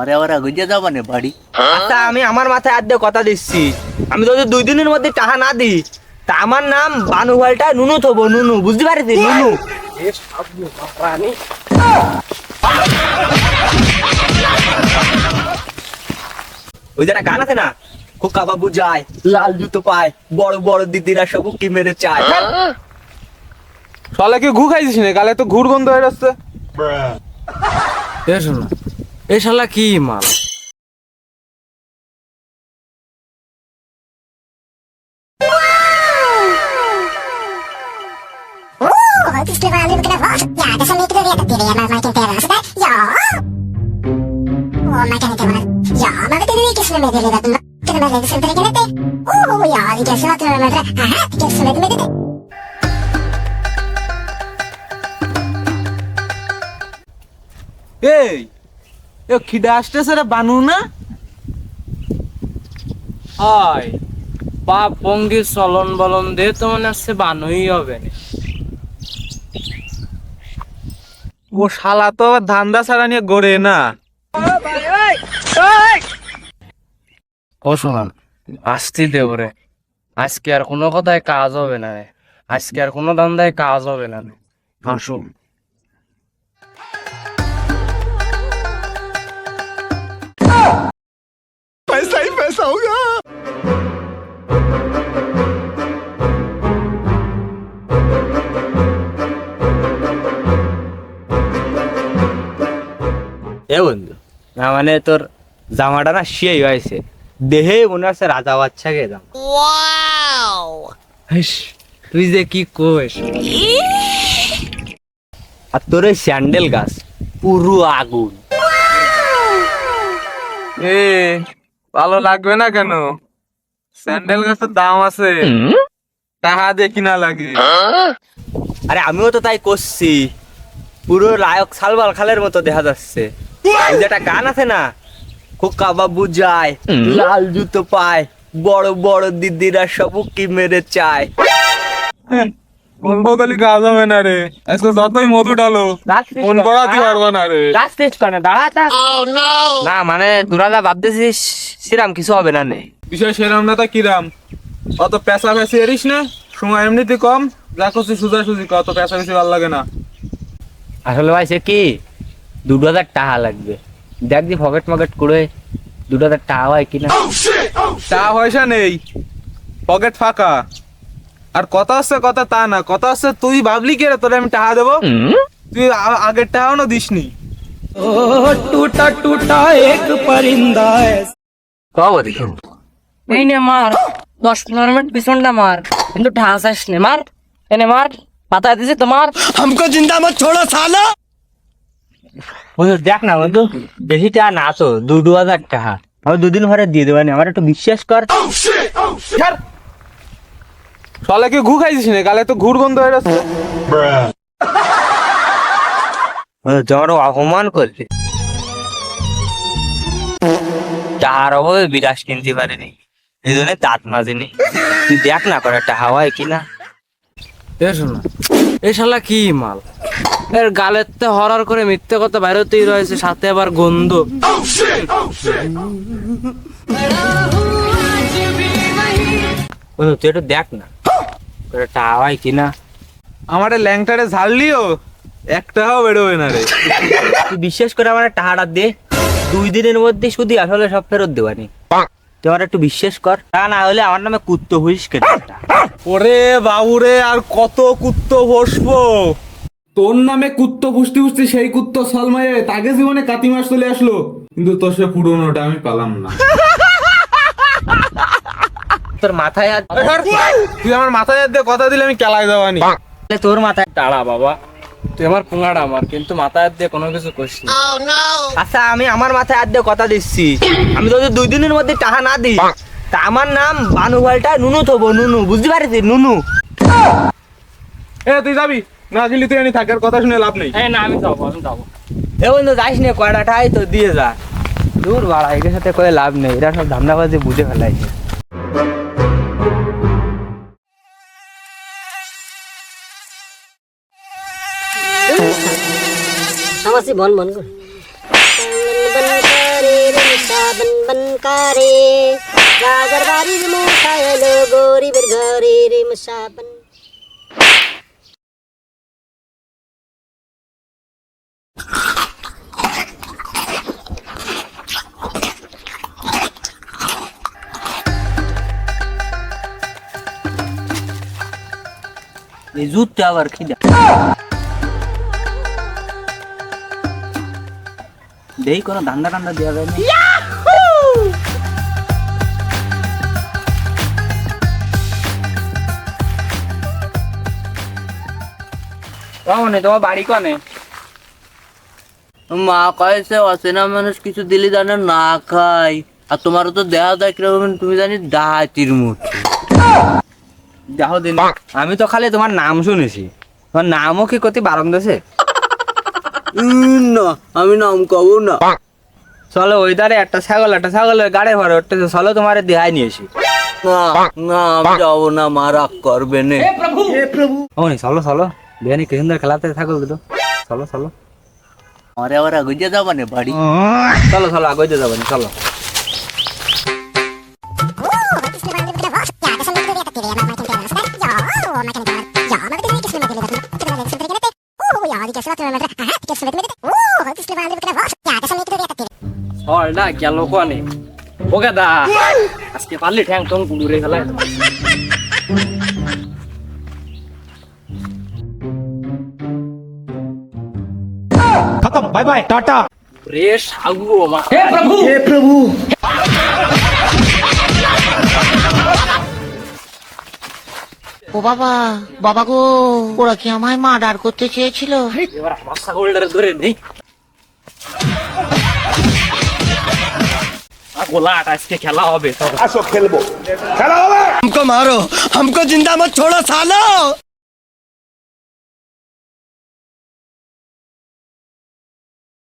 আরে ওরা গুজে যাব না বাড়ি। আচ্ছা আমি আমার মাথায় আদ্য কথা দিচ্ছি। আমি যদি দুই দিনের মধ্যে টাকা না দিই তা আমার নাম বানু ভালটা নুনু থবো নুনু বুঝতে পারিস নুনু। ওই যে একটা গান আছে না খোকা বাবু যায় লাল জুতো পায় বড় বড় দিদিরা সব কি মেরে চায়। শালা কি ঘু খাইছিস না গালে তো ঘুর গন্ধ হয়ে যাচ্ছে এ শোনা। এ শালা কি মাল Oh. Oh, vedete এ খিদে আসতেছে রে বানু না? হয় পাপ ভঙ্গি চলন বলন দে তো মনে হচ্ছে বানুই হবে ও শালা তো ধান্দা ছাড়া নিয়ে গড়ে না? ও শোনান আসতে দেব রে। আজকে আর কোনো কথায় কাজ হবে না রে। আজকে আর কোনো ধান্দায় কাজ হবে না রে। আসো এ বন্ধু না মানে তোর জামাটা না সেই হয়েছে দেহে মনে হচ্ছে রাজা বাচ্চাকে জামা হাইস, তুই যে কি কোস আর তোর ওই স্যান্ডেল গাছ পুরো আগুন এ ভালো লাগবে না কেন? স্যান্ডেল গাছের দাম আছে। টাকা দিয়ে কিনা লাগে। আরে আমিও তো তাই করছি। পুরো লায়ক সালবাল খালের মতো দেখা যাচ্ছে। ওই যে একটা গান আছে না খোকা বাবু যায় লাল জুতো পায় বড় বড় দিদিরা সব কি মেরে চায়। কোন বোতলি কাজ হবে না রে। আজকে যতই মধু ডালো মন পড়াতে পারব না রে। গাছ টেস্ট করে দাঁড়া না মানে তোরা ভাবতেছিস সেরাম কিছু হবে না নে। বিষয় সেরাম না তা কিরাম? অত পেশা পেশি এরিস না সময় এমনিতে কম। যা করছি সুজা সুজি অত পেশা বেশি ভালো লাগে না। আসলে ভাই সে কি? দুটো হাজার টাকা লাগবে। দেখ দি পকেট মকেট করে দুটো হাজার টাকা হয় কিনা। টাকা পয়সা নেই। পকেট ফাঁকা। আর কথা হচ্ছে কথা তা না কথা হচ্ছে তুই ভাবলি কে রে তোরে আমি টাকা দেবো? তুই আগের টাকাও না দিসনি। কবরি এই নে মার দশ পনেরো মিনিট পিছনটা মার কিন্তু ঢাস আস নে মার। এনে মার পাতা দিছি তোমার বন্ধু দেখ না বন্ধু বেশি টাকা না তো দু দু হাজার টাকা আমি দুদিন ভরে দিয়ে দেবানি আমার একটু বিশ্বাস কর। ছাড়। শালা কি ঘু খাইছিস না? গালে তো ঘুর গন্ধ হয়ে যাচ্ছে জ্বর অপমান করছে। টাকার অভাবে বিরাস কিনতে পারেনি। এই জন্য দাঁত মাজেনি। তুই দেখ না করে টাকা হয় কিনা। এ শোনা এ শালা কি মাল? এর গালের তে হরার করে মিথ্যে কথা বাইরেতেই রয়েছে সাথে আবার গন্ধ। তুই একটু দেখ না। টাকা হয় কিনা? আমারে ল্যাংটারে ঝাড়লিও এক টাকাও বেরোবে না রে। তুই বিশ্বাস করে আমার টাকাটা দে। দুই দিনের মধ্যে শুধু আসলে সব ফেরত দেবানি। তুই আমার একটু বিশ্বাস কর। তা না হলে আমার নামে কুত্তো হুইস ওরে বাবুরে আর কত কুত্ত বসবো? তোর নামে কুত্ত পুষতে পুষতে সেই কুত্ত সালমায়ে তাকে জীবনে কাতি মাস চলে আসলো। কিন্তু তোর সে পুরোনোটা আমি পালাম না। তোর মাথায় আর তুই আমার মাথায় দিয়ে কথা দিলে আমি কেলায় দেওয়ানি। তোর মাথায় তাড়া বাবা তুই আমার আমার কিন্তু মাথায় হাত দিয়ে কোনো কিছু করিস না। আচ্ছা আমি আমার মাথায় দিয়ে কথা দিচ্ছি। আমি যদি দুই দিনের মধ্যে টাকা না দিই। তা আমার নাম বানু ভালটা নুনু থবো নুনু। বুঝতে পারিস? নুনু। এ তুই যাবি? না গেলি তুই আমি থাকার কথা শুনে লাভ নেই। এই না আমি যাব আমি যাব। এ বন্ধু যাইস নে কয়টাটাই তো দিয়ে যা। দূর বাড়া এদের সাথে করে লাভ নেই। এরা সব ধান্দাবাজি বুঝে ফেলাইছে। আমার সে বন বন করে রাজার বাড়ির মশা এলো গরিবের ঘরের মশা বান এই জুতটা আবার খিদা দেই কোনো ধান্দা টান্দা দেওয়া যায় না। কনে তোমার বাড়ি কনে? মা কয়েছে অচেনা মানুষ কিছু দিলি জানে না খাই আর তোমারও তো দেহা যায় কীরকম তুমি জানি ডাহাতির মুখ দেখো দিন আমি তো খালি তোমার নাম শুনেছি। তোমার নামও কি কতি বারণ দেছে? না আমি নাম কব না। চলো ওই ধারে একটা ছাগল একটা ছাগলের গাড়ি ভরে উঠতেছে চলো তোমার দেহাই নিয়েছি না না আমি যাব না মা রাগ করবে নে। ও নি চলো চলো। বিহানি কি সুন্দর খেলাতে ছাগল দুটো। চলো চলো। আরে আবার আগুজে যাবানে না বাড়ি। চলো চলো আগুজে যাব না চলো হলটা গেল কনে ওকে দা আজকে পারলি ঠ্যাং টং পুলুরে খেলায় खत्म बाय बाय टाटा রে সাগু মা হে প্রভু ও বাবা বাবা গো ওরা কি আমায় মার্ডার করতে চেয়েছিল এবার আমার ছাগলটারে ধরে নেই গোলাট আজকে খেলা হবে हमको मारो हमको जिंदा मत छोड़ो सालो